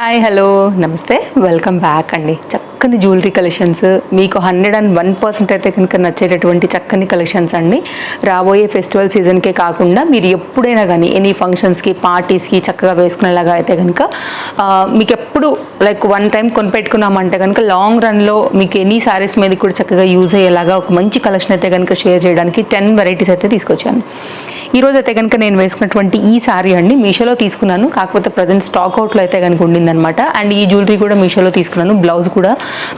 Hi hello నమస్తే. Welcome back అండి. చక్కని జ్యువెలరీ కలెక్షన్స్. మీకు హండ్రెడ్ అండ్ వన్ పర్సెంట్ అయితే కనుక నచ్చేటటువంటి చక్కని కలెక్షన్స్ అండి. రాబోయే ఫెస్టివల్ సీజన్కే కాకుండా మీరు ఎప్పుడైనా కానీ ఎనీ ఫంక్షన్స్కి పార్టీస్కి చక్కగా వేసుకునేలాగా అయితే కనుక మీకు ఎప్పుడు లైక్ వన్ టైం కొనిపెట్టుకున్నామంటే కనుక లాంగ్ రన్లో మీకు ఎనీ సారీస్ మీద కూడా చక్కగా యూజ్ అయ్యేలాగా ఒక మంచి కలెక్షన్ అయితే కనుక షేర్ చేయడానికి టెన్ వెరైటీస్ అయితే తీసుకొచ్చాను. ఈరోజు అయితే కనుక నేను వేసుకున్నటువంటి ఈ శారీ అండి మీషోలో తీసుకున్నాను. కాకపోతే ప్రజెంట్ స్టాక్ అవుట్లో అయితే కనుక ఉండిందనమాట అండ్ ఈ జ్యువెలరీ కూడా మీషోలో తీసుకున్నాను. బ్లౌజ్ కూడా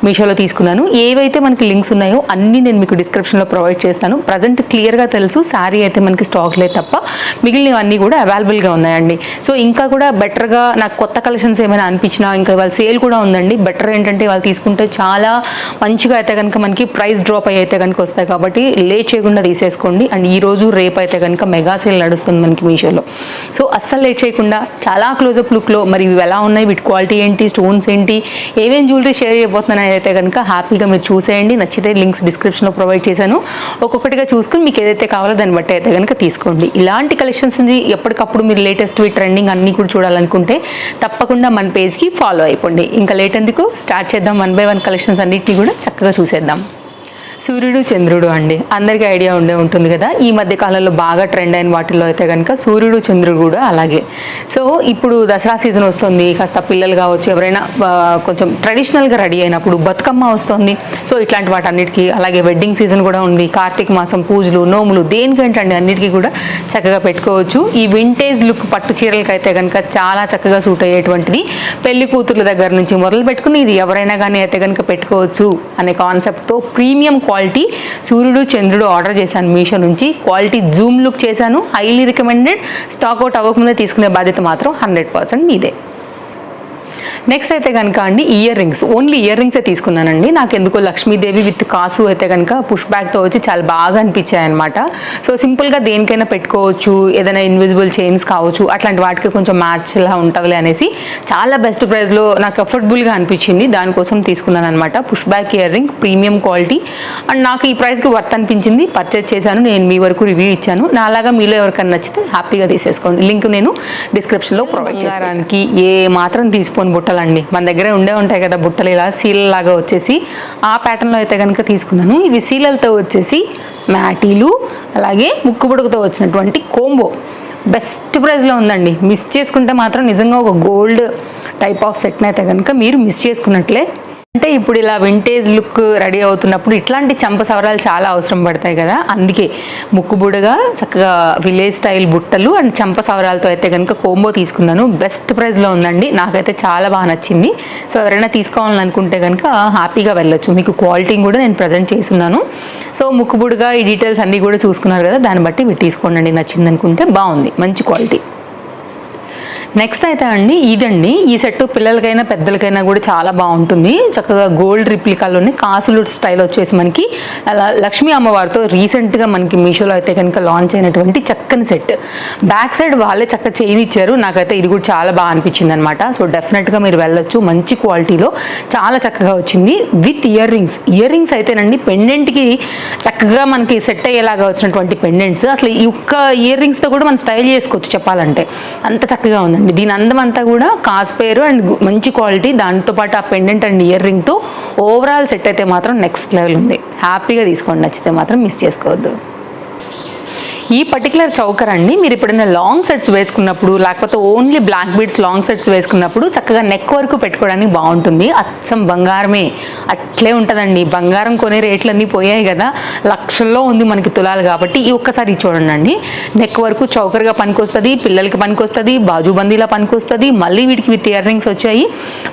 మీషోలో తీసుకున్నాను. ఏవైతే మనకి లింక్స్ ఉన్నాయో అన్నీ నేను మీకు డిస్క్రిప్షన్లో ప్రొవైడ్ చేస్తాను. ప్రజెంట్ క్లియర్గా తెలుసు శారీ అయితే మనకి స్టాక్ లేదు తప్ప మిగిలినవన్నీ కూడా అవైలబుల్గా ఉన్నాయండి. సో ఇంకా కూడా బెటర్గా నాకు కొత్త కలెక్షన్స్ ఏమైనా అనిపించినా ఇంకా వాళ్ళ సేల్ కూడా ఉందండి. బెటర్ ఏంటంటే వాళ్ళు తీసుకుంటే చాలా మంచిగా అయితే కనుక మనకి ప్రైస్ డ్రాప్ అయ్యి అయితే కనుక వస్తాయి కాబట్టి లేట్ చేయకుండా తీసేసుకోండి. అండ్ ఈరోజు రేపు అయితే కనుక మెగా సేల్ నడుస్తుంది మనకి మీషోలో. సో అస్సలు లేట్ చేయకుండా చాలా క్లోజప్ లుక్లో మరి ఇవి ఎలా ఉన్నాయి? వీటి క్వాలిటీ ఏంటి? స్టోన్స్ ఏంటి? ఏమేం జ్యువెలరీ షేర్ చేయబోతున్నాయి అయితే కనుక హ్యాపీగా మీరు చూసేయండి. నచ్చితే లింక్స్ డిస్క్రిప్షన్లో ప్రొవైడ్ చేశాను. ఒక్కొక్కటిగా చూసుకుని మీకు ఏదైతే కావాలో దాన్ని బట్టి అయితే కనుక తీసుకోండి. ఇలాంటి కలెక్షన్స్ ఎప్పటికప్పుడు మీరు లేటెస్ట్ ట్రెండింగ్ అన్నీ కూడా చూడాలనుకుంటే తప్పకుండా మన పేజ్కి ఫాలో అయిపోండి. ఇంకా లేట్ ఎందుకు? స్టార్ట్ చేద్దాం వన్ బై వన్ కలెక్షన్స్ అన్నిటిని కూడా చక్కగా చూసేద్దాం. సూర్యుడు చంద్రుడు అండి. అందరికీ ఐడియా ఉండే ఉంటుంది కదా. ఈ మధ్య కాలంలో బాగా ట్రెండ్ అయిన వాటిల్లో అయితే కనుక సూర్యుడు చంద్రుడు కూడా అలాగే. సో ఇప్పుడు దసరా సీజన్ వస్తుంది. కాస్త పిల్లలు కావచ్చు ఎవరైనా కొంచెం ట్రెడిషనల్గా రెడీ అయినప్పుడు బతుకమ్మ వస్తుంది. సో ఇట్లాంటి వాటన్నిటికీ అలాగే వెడ్డింగ్ సీజన్ కూడా ఉంది. కార్తీక మాసం పూజలు నోములు దేనికేంటండి అన్నిటికీ కూడా చక్కగా పెట్టుకోవచ్చు. ఈ వింటేజ్ లుక్ పట్టు చీరలకి అయితే కనుక చాలా చక్కగా సూట్ అయ్యేటువంటిది. పెళ్ళి కూతుర్ల దగ్గర నుంచి మొదలు పెట్టుకుని ఇది ఎవరైనా కానీ అయితే కనుక పెట్టుకోవచ్చు అనే కాన్సెప్ట్తో ప్రీమియం క్వాలిటీ సూర్యుడు చంద్రుడు ఆర్డర్ చేశాను మీషో నుంచి. క్వాలిటీ జూమ్ లుక్ చేశాను. హైలీ రికమెండెడ్ స్టాక్ అవుట్ అవ్వకముందే తీసుకునే బాధ్యత మాత్రం హండ్రెడ్ పర్సెంట్ మీదే. నెక్స్ట్ అయితే కనుక అండి ఇయర్ రింగ్స్ ఓన్లీ ఇయర్ రింగ్సే తీసుకున్నానండి. నాకు ఎందుకో లక్ష్మీదేవి విత్ కాసు అయితే కనుక పుష్ బ్యాక్తో వచ్చి చాలా బాగా అనిపించాయి అనమాట సో సింపుల్గా దేనికైనా పెట్టుకోవచ్చు ఏదైనా ఇన్విజిబుల్ చైన్స్ కావచ్చు అట్లాంటి వాటికి కొంచెం మ్యాచ్ లా ఉంటుందిలే అనేసి చాలా బెస్ట్ ప్రైస్లో నాకు అఫోర్డబుల్గా అనిపించింది. దానికోసం తీసుకున్నాను అనమాట push back ear ring premium quality and నాకు ఈ ప్రైస్కి వర్త్ అనిపించింది. పర్చేస్ చేశాను. నేను మీ వరకు రివ్యూ ఇచ్చాను. నాలాగా మీలో ఎవరికైనా నచ్చితే హ్యాపీగా తీసేసుకోండి. లింక్ నేను డిస్క్రిప్షన్లో ప్రొవైడ్ చేయడానికి ఏ మాత్రం తీసుకొని బుట్టలు అండి మన దగ్గర ఉండే ఉంటాయి కదా బుట్టలు ఇలా సీలల్ లాగా వచ్చేసి ఆ ప్యాటర్న్లో అయితే కనుక తీసుకున్నాను. ఇవి సీలలతో వచ్చేసి మ్యాటీలు అలాగే ముక్కు వచ్చినటువంటి కోంబో. బెస్ట్ ప్రైస్లో ఉందండి. మిస్ చేసుకుంటే మాత్రం నిజంగా ఒక గోల్డ్ టైప్ ఆఫ్ సెట్ని అయితే కనుక మీరు మిస్ చేసుకున్నట్లే అంటే ఇప్పుడు ఇలా వింటేజ్ లుక్ రెడీ అవుతున్నప్పుడు ఇట్లాంటి చంప సవరాలు చాలా అవసరం పడతాయి కదా. అందుకే ముక్కుబుడగా చక్కగా విలేజ్ స్టైల్ బుట్టలు అండ్ చంప సవరాలతో అయితే కనుక కోంబో తీసుకున్నాను. బెస్ట్ ప్రైస్లో ఉందండి. నాకైతే చాలా బాగా నచ్చింది. సో ఎవరైనా తీసుకోవాలని అనుకుంటే కనుక హ్యాపీగా వెళ్ళొచ్చు. మీకు క్వాలిటీ కూడా నేను ప్రజెంట్ చేస్తున్నాను. సో ముక్కుబుడగా ఈ డీటెయిల్స్ అన్నీ కూడా చూసుకున్నారు కదా. దాన్ని బట్టి మీరు తీసుకోండి. నచ్చింది అనుకుంటే బాగుంది. మంచి క్వాలిటీ నెక్స్ట్ అయితే అండి ఇదండి. ఈ సెట్ పిల్లలకైనా పెద్దలకైనా కూడా చాలా బాగుంటుంది. చక్కగా గోల్డ్ రిప్లికాలోనే కాసులు స్టైల్ వచ్చేసి మనకి అలా లక్ష్మీ అమ్మవారితో రీసెంట్గా మనకి మీషోలో అయితే కనుక లాంచ్ అయినటువంటి చక్కని సెట్. బ్యాక్ సైడ్ వాళ్ళే చక్క చైన్ ఇచ్చారు. నాకైతే ఇది కూడా చాలా బాగా అనిపించింది అనమాట సో డెఫినెట్గా మీరు వెళ్ళొచ్చు. మంచి క్వాలిటీలో చాలా చక్కగా వచ్చింది. With ear rings. Ear rings అయితేనండి పెండెంట్కి చక్కగా మనకి సెట్ అయ్యేలాగా వచ్చినటువంటి పెండెంట్స్. అసలు ఈ ఒక్క ఇయర్ రింగ్స్తో కూడా మనం స్టైల్ చేసుకోవచ్చు చెప్పాలంటే. అంత చక్కగా ఉంది. ఉందండి దీని అందం అంతా కూడా కాస్పేరు అండ్ మంచి క్వాలిటీ. దాంతోపాటు ఆ పెండెంట్ అండ్ ఇయర్ రింగ్తో ఓవరాల్ సెట్ అయితే మాత్రం నెక్స్ట్ లెవెల్ ఉంది. హ్యాపీగా తీసుకోండి. నచ్చితే మాత్రం మిస్ చేసుకోవద్దు. ఈ పర్టికులర్ చౌకర్ అండి మీరు ఎప్పుడైనా లాంగ్ సెట్స్ వేసుకున్నప్పుడు లేకపోతే only black beads long sets వేసుకున్నప్పుడు చక్కగా నెక్ వరకు పెట్టుకోవడానికి బాగుంటుంది. అచ్చం బంగారమే. అట్లే ఉంటుందండి. బంగారం కొనే రేట్లన్నీ పోయాయి కదా. లక్షల్లో ఉంది మనకి తులాలు కాబట్టి ఈ ఒక్కసారి చూడండి అండి నెక్ వరకు చౌకర్గా పనికొస్తుంది పిల్లలకి పనికొస్తుంది బాజుబందీలా పనికొస్తుంది మళ్ళీ వీటికి విత్ ఇయర్ రింగ్స్ వచ్చాయి.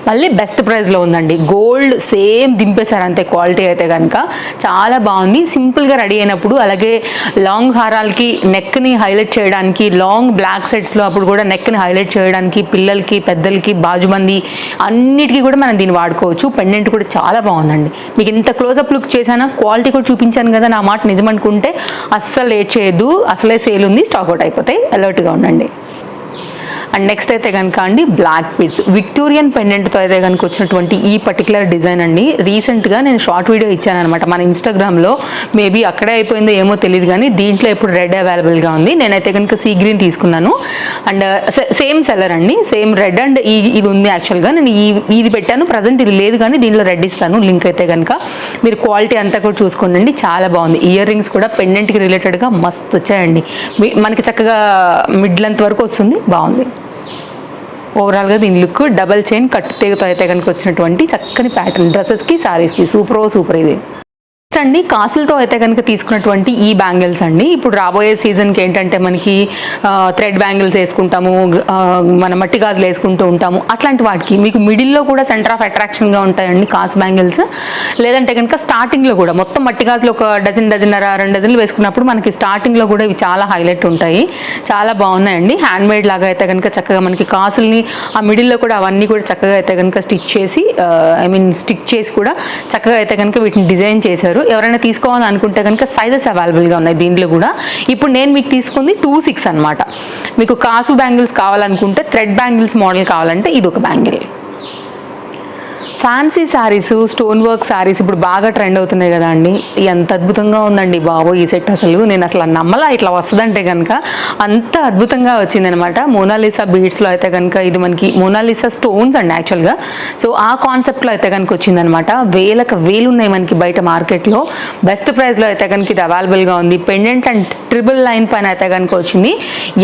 మళ్ళీ బెస్ట్ ప్రైస్లో ఉందండి. గోల్డ్ సేమ్ దింపేశారు అంతే క్వాలిటీ అయితే కనుక చాలా బాగుంది. సింపుల్గా రెడీ అయినప్పుడు అలాగే లాంగ్ హారాలకి నెక్ని హైలైట్ చేయడానికి లాంగ్ బ్లాక్ సెట్స్లో అప్పుడు కూడా నెక్ని హైలైట్ చేయడానికి పిల్లలకి పెద్దలకి బాజుబంది అన్నిటికీ కూడా మనం దీన్ని వాడుకోవచ్చు. పెండెంట్ కూడా చాలా బాగుందండి. మీకు ఇంత క్లోజప్ లుక్ చేశానా? క్వాలిటీ కూడా చూపించాను కదా నా మాట నిజమనుకుంటే అస్సలు లేట్ చేయొద్దు. అసలే సేల్ ఉంది స్టాక్ అవుట్ అయిపోతాయి. అలర్ట్గా ఉండండి. అండ్ నెక్స్ట్ అయితే కనుక అండి బ్లాక్ బీడ్స్ విక్టోరియన్ పెండెంట్తో అయితే కనుక వచ్చినటువంటి ఈ పర్టికులర్ డిజైన్ అండి రీసెంట్గా నేను షార్ట్ వీడియో ఇచ్చాను అనమాట మన ఇన్స్టాగ్రామ్లో మేబీ అక్కడే అయిపోయిందో ఏమో తెలియదు కానీ దీంట్లో ఇప్పుడు రెడ్ అవైలబుల్గా ఉంది. నేనైతే కనుక సీ గ్రీన్ తీసుకున్నాను. అండ్ సేమ్ సెల్లర్ అండి సేమ్ రెడ్ అండ్ ఈ ఇది ఉంది యాక్చువల్గా నేను ఈ ఇది పెట్టాను ప్రజెంట్ ఇది లేదు కానీ దీనిలో రెడ్ ఇస్తాను లింక్ అయితే కనుక. మీరు క్వాలిటీ అంతా కూడా చూసుకోండి చాలా బాగుంది. ఇయర్ రింగ్స్ కూడా పెండెంట్కి రిలేటెడ్గా మస్తు వచ్చాయండి. మనకి చక్కగా మిడ్ లెంత్ వరకు వస్తుంది బాగుంది. ఓవరాల్గా దీని లుక్ డబల్ చైన్ కట్టు తీగతో అయితే కనుక వచ్చినటువంటి చక్కని ప్యాటర్న్ డ్రెస్సెస్కి సారీస్కి సూపర్ సూపర్ ఇది. నెక్స్ట్ అండి కాసులతో అయితే కనుక తీసుకున్నటువంటి ఈ బ్యాంగిల్స్ అండి. ఇప్పుడు రాబోయే సీజన్కి ఏంటంటే మనకి థ్రెడ్ బ్యాంగిల్స్ వేసుకుంటాము మన మట్టి గాజులు వేసుకుంటూ ఉంటాము. అట్లాంటి వాటికి మీకు మిడిల్లో కూడా సెంటర్ ఆఫ్ అట్రాక్షన్గా ఉంటాయండి కాసు బ్యాంగిల్స్ లేదంటే కనుక స్టార్టింగ్లో కూడా మొత్తం మట్టి గాజులు ఒక డజన్ డజన్నర రెండు డజన్లు వేసుకున్నప్పుడు మనకి స్టార్టింగ్లో కూడా ఇవి చాలా హైలైట్ ఉంటాయి. చాలా బాగున్నాయండి. హ్యాండ్ మేడ్ లాగా అయితే కనుక చక్కగా మనకి కాసుల్ని ఆ మిడిల్లో కూడా అవన్నీ కూడా చక్కగా అయితే కనుక స్టిచ్ చేసి ఐ మీన్ స్టిక్ చేసి కూడా చక్కగా అయితే కనుక వీటిని డిజైన్ చేశారు. ఎవరైనా తీసుకోవాలని అనుకుంటే కనుక సైజెస్ అవైలబుల్గా ఉన్నాయి దీంట్లో కూడా. ఇప్పుడు నేను మీకు తీసుకుంది టూ సిక్స్ అనమాట మీకు కాసు బ్యాంగిల్స్ కావాలనుకుంటే థ్రెడ్ బ్యాంగిల్స్ మోడల్ కావాలంటే ఇది ఒక bangle. Fancy sarees stone work sarees ఇప్పుడు బాగా ట్రెండ్ అవుతున్నాయి కదా అండి. ఎంత అద్భుతంగా ఉందండి బాబు ఈ సెట్ అసలు. నేను అసలు నమ్మలా ఇట్లా వస్తుందంటే కనుక అంత అద్భుతంగా వచ్చిందనమాట మోనాలిసా బీడ్స్లో అయితే కనుక ఇది మనకి మోనాలిసా స్టోన్స్ అండి యాక్చువల్గా సో ఆ కాన్సెప్ట్లో అయితే కనుక వచ్చిందనమాట వేలకు వేలు ఉన్నాయి మనకి బయట మార్కెట్లో బెస్ట్ ప్రైస్లో అయితే కనుక ఇది అవైలబుల్గా ఉంది. పెండెంట్ అండ్ ట్రిపుల్ లైన్ పైన అయితే కనుక వచ్చింది.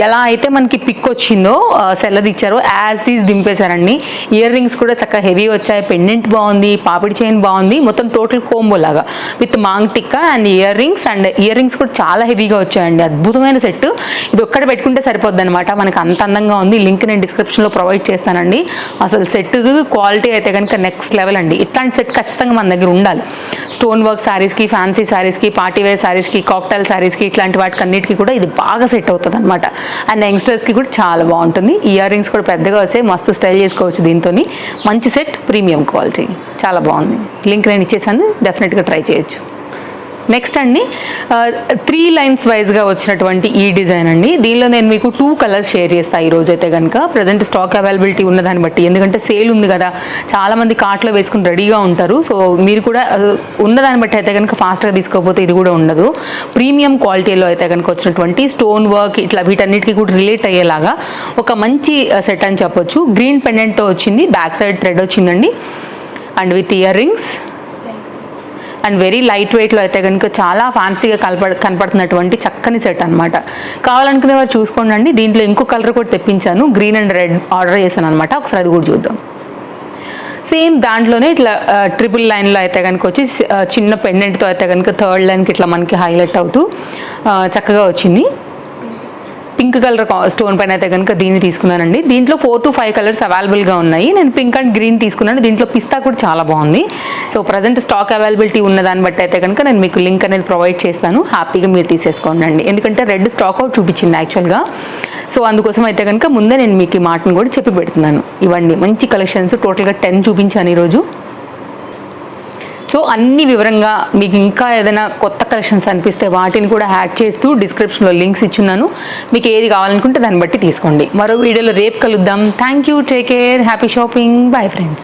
ఎలా అయితే మనకి పిక్ వచ్చిందో సెల్లర్ ఇచ్చారో యాజ్ ఈజ్ దింపేశారండి. ఇయర్ రింగ్స్ కూడా చక్కగా హెవీ వచ్చాయి. పెండెంట్ బాగుంది పాపిడి చైన్ బాగుంది మొత్తం టోటల్ కోంబో లాగా. With maang tikka and ear rings and ear rings కూడా చాలా హెవీగా వచ్చాయండి. అద్భుతమైన సెట్. ఇది ఒక్కడ పెట్టుకుంటే సరిపోద్ది అనమాట మనకు అంత అందంగా ఉంది. లింక్ నేను డిస్క్రిప్షన్లో ప్రొవైడ్ చేస్తానండి. అసలు సెట్ క్వాలిటీ అయితే కనుక నెక్స్ట్ లెవెల్ అండి. ఇట్లాంటి సెట్ ఖచ్చితంగా మన దగ్గర ఉండాలి. స్టోన్ వర్క్ శారీస్కి ఫ్యాన్సీ శారీస్కి పార్టీ వేర్ శారీస్కి కాక్టైల్ శారీస్కి ఇట్లాంటి వాటికి అన్నిటికీ కూడా ఇది బాగా సెట్ అవుతుంది అనమాట అండ్ యంగ్స్టర్స్కి కూడా చాలా బాగుంటుంది. ఇయర్ రింగ్స్ కూడా పెద్దగా వచ్చాయి. మస్తు స్టైల్ చేసుకోవచ్చు దీంతో మంచి సెట్ ప్రీమియం క్వాలిటీ చాలా బాగుంది. లింక్ నేను ఇచ్చేసాను. డెఫినెట్గా ట్రై చేయొచ్చు. నెక్స్ట్ అండి త్రీ లైన్స్ వైజ్గా వచ్చినటువంటి ఈ డిజైన్ అండి. దీనిలో నేను మీకు టూ కలర్స్ షేర్ చేస్తాను ఈ రోజు అయితే కనుక ప్రజెంట్ స్టాక్ అవైలబిలిటీ ఉన్నదాన్ని బట్టి. ఎందుకంటే సేల్ ఉంది కదా. చాలామంది కార్ట్లో వేసుకుని రెడీగా ఉంటారు. సో మీరు కూడా ఉన్నదాన్ని బట్టి అయితే కనుక ఫాస్ట్గా తీసుకోకపోతే ఇది కూడా ఉండదు. ప్రీమియం క్వాలిటీలో అయితే కనుక వచ్చినటువంటి స్టోన్ వర్క్ ఇట్లా వీటన్నిటికీ కూడా రిలేట్ అయ్యేలాగా ఒక మంచి సెట్ అని చెప్పొచ్చు. గ్రీన్ పెండెంట్తో వచ్చింది. బ్యాక్ సైడ్ థ్రెడ్ వచ్చిందండి. And with ear rings. And very light వెయిట్లో అయితే కనుక చాలా ఫ్యాన్సీగా కనపడ కనపడుతున్నటువంటి చక్కని సెట్ అనమాట కావాలనుకునే వారు చూసుకోండి అండి దీంట్లో ఇంకో కలర్ కూడా తెప్పించాను. గ్రీన్ అండ్ రెడ్ ఆర్డర్ చేశాను అనమాట ఒకసారి అది కూడా చూద్దాం. సేమ్ దాంట్లోనే ఇట్లా ట్రిపుల్ లైన్లో అయితే కనుక వచ్చి చిన్న పెండెంట్తో అయితే కనుక థర్డ్ లైన్కి ఇట్లా మనకి హైలైట్ అవుతూ చక్కగా వచ్చింది. పింక్ కలర్ స్టోన్ పైన అయితే కనుక దీన్ని తీసుకున్నానండి. దీంట్లో ఫోర్ టు ఫైవ్ కలర్స్ అవైలబుల్గా ఉన్నాయి. నేను పింక్ అండ్ గ్రీన్ తీసుకున్నాను. దీంట్లో పిస్తా కూడా చాలా బాగుంది. సో ప్రజెంట్ స్టాక్ అవైలబిలిటీ ఉన్న దాన్ని బట్టి అయితే కనుక నేను మీకు లింక్ అనేది ప్రొవైడ్ చేస్తాను. హ్యాపీగా మీరు తీసేసుకోండి ఎందుకంటే రెడ్ స్టాక్ అవుట్ చూపించింది యాక్చువల్గా సో అందుకోసం అయితే కనుక ముందే నేను మీకు ఈ మాటను కూడా చెప్పి పెడుతున్నాను. ఇవ్వండి. మంచి కలెక్షన్స్ టోటల్గా టెన్ చూపించాను ఈరోజు. సో అన్ని వివరంగా మీకు ఇంకా ఏదైనా కొత్త కలెక్షన్స్ అనిపిస్తే వాటిని కూడా యాడ్ చేస్తూ డిస్క్రిప్షన్లో లింక్స్ ఇచ్చున్నాను. మీకు ఏది కావాలనుకుంటే దాన్ని బట్టి తీసుకోండి. మరో వీడియోలో రేపు కలుద్దాం. Thank you take care happy shopping bye friends